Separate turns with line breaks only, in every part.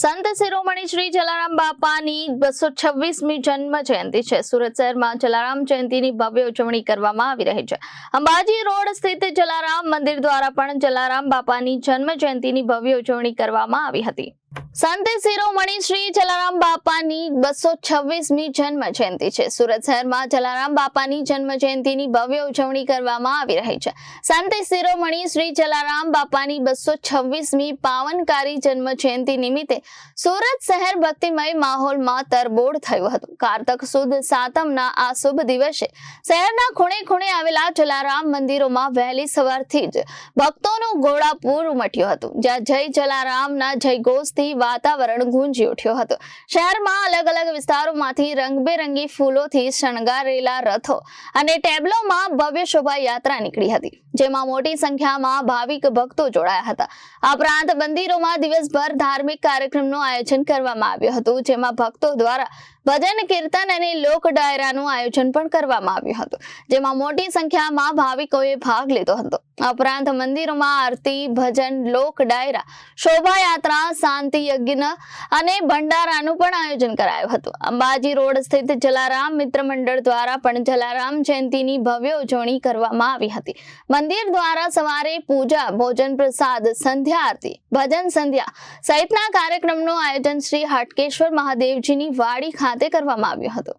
સંત શિરોમણી શ્રી જલારામ બાપાની બસો છવ્વીસમી જન્મ જયંતિ છે. સુરત શહેરમાં જલારામ જયંતિની ભવ્ય ઉજવણી કરવામાં આવી રહી છે. અંબાજી રોડ સ્થિત જલારામ મંદિર દ્વારા પણ જલારામ બાપાની જન્મ જયંતિની ભવ્ય ઉજવણી કરવામાં આવી હતી. સંત શિરોમણી શ્રી જલારામ બાપાની બસો છવ્વીસમી જન્મ જયંતિ છે. સુરત શહેરમાં જલારામ બાપાની જન્મ જયંતિની ભવ્ય ઉજવણી કરવામાં આવી રહી છે. સંત શિરોમણી શ્રી જલારામ બાપાની બસો છવ્વીસમી પાવનકારી જન્મ જયંતિ નિમિત્તે સુરત શહેર ભક્તિમય માહોલમાં તરબોળ થયું હતું. કારતક સુદ સાતમના આ શુભ દિવસે શહેરના ખૂણે ખૂણે આવેલા જલારામ મંદિરોમાં વહેલી સવારથી જ ભક્તોનું ઘોડાપૂર ઉમટ્યું હતું. જ્યાં જય જલારામના જયઘોષથી વાતાવરણ ગુંજી ઉઠ્યું હતું. શહેરમાં અલગ અલગ વિસ્તારોમાંથી રંગબેરંગી ફૂલોથી શણગારેલા રથો અને ટેબ્લોમાં ભવ્ય શોભાયાત્રા નીકળી હતી. જેમાં મોટી સંખ્યામાં ભાવિક ભક્તો જોડાયા હતા. આ ઉપરાંત મંદિરોમાં દિવસભર ધાર્મિક કાર્યક્રમનું આયોજન કરવામાં આવ્યું હતું, જેમાં ભક્તો દ્વારા ભજન, કીર્તન અને લોક ડાયરાનું આયોજન પણ કરવામાં આવ્યું હતું, જેમાં મોટી સંખ્યામાં ભાવિકોએ ભાગ લીધો હતો. આ ઉપરાંત મંદિરોમાં આરતી, ભજન, લોક ડાયરા, શોભાયાત્રા, શાંતિ યજ્ઞ અને ભંડારાનું પણ આયોજન કરાયું હતું. અંબાજી રોડ સ્થિત જલારામ મિત્ર મંડળ દ્વારા પણ જલારામ જયંતિની ભવ્ય ઉજવણી કરવામાં આવી હતી. મંદિર દ્વારા સવારે પૂજા, ભોજન પ્રસાદ, સંધ્યા આરતી, ભજન સંધ્યા સહિતના કાર્યક્રમનું આયોજન શ્રી હાટકેશ્વર મહાદેવજીની વાડી ખાતે કરવામાં આવ્યું હતું.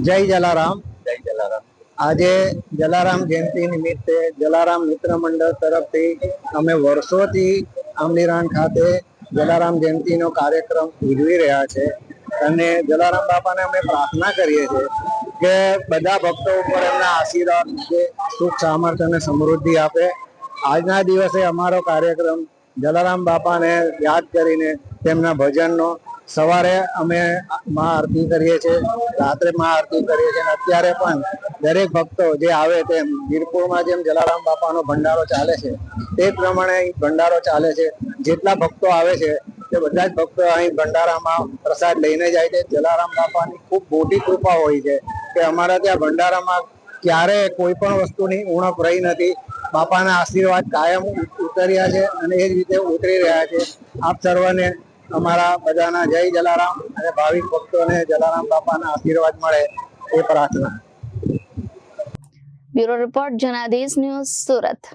જય જલારામ.
જય જલારામ
આજે જલારામ જયંતિ નિમિત્તે જલારામ મિત્ર મંડળ તરફથી અમે વર્ષોથી આંબલીરાણ ખાતે જલારામ જયંતિનો કાર્યક્રમ ઉજવી રહ્યા છે અને જલારામ બાપાને અમે પ્રાર્થના કરીએ છીએ કે બધા ભક્તો ઉપર એમના આશીર્વાદ છે, સુખ સામર્થ્ય અને સમૃદ્ધિ આપે. આજના દિવસે અમારો કાર્યક્રમ જલારામ બાપાને યાદ કરીને તેમના ભજનનો સવારે અમે મા આરતી કરીએ છીએ, રાત્રે મા આરતી કરીએ છીએ અત્યારે પણ દરેક ભક્તો જે આવે તેમ વીરપુરમાં જેમ જલારામ બાપાનો ભંડારો ચાલે છે, તે પ્રમાણે અહીં ભંડારો ચાલે છે. જેટલા ભક્તો આવે છે, તે બધા જ ભક્તો અહીં ભંડારામાં પ્રસાદ લઈને જાય છે. જલારામ બાપાની ખૂબ મોટી કૃપા હોય છે. કે અમારા ત્યાં ભંડારામાં ક્યારે કોઈ પણ વસ્તુની ઉણપ રહી નથી. બાપાના આશીર્વાદ કાયમ ઉતર્યા છે અને એ જ રીતે ઉતરી રહ્યા છે. આપ સર્વને અમારા બધાના જય જલારામ અને ભાવિક ભક્તોને જલારામ બાપાના આશીર્વાદ મળે એ પ્રાર્થના.
Bureau report Janadesh news Surat.